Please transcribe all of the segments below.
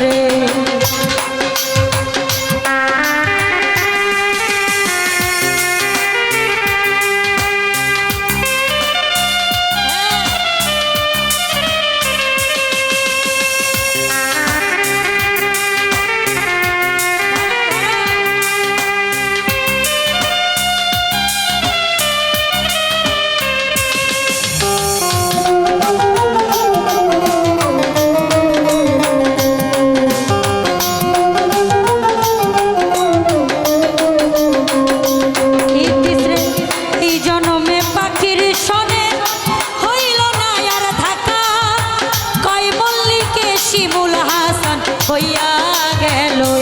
llores. শিমুল হাসান হইয়া গেল।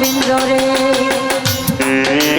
বৃন্দ রে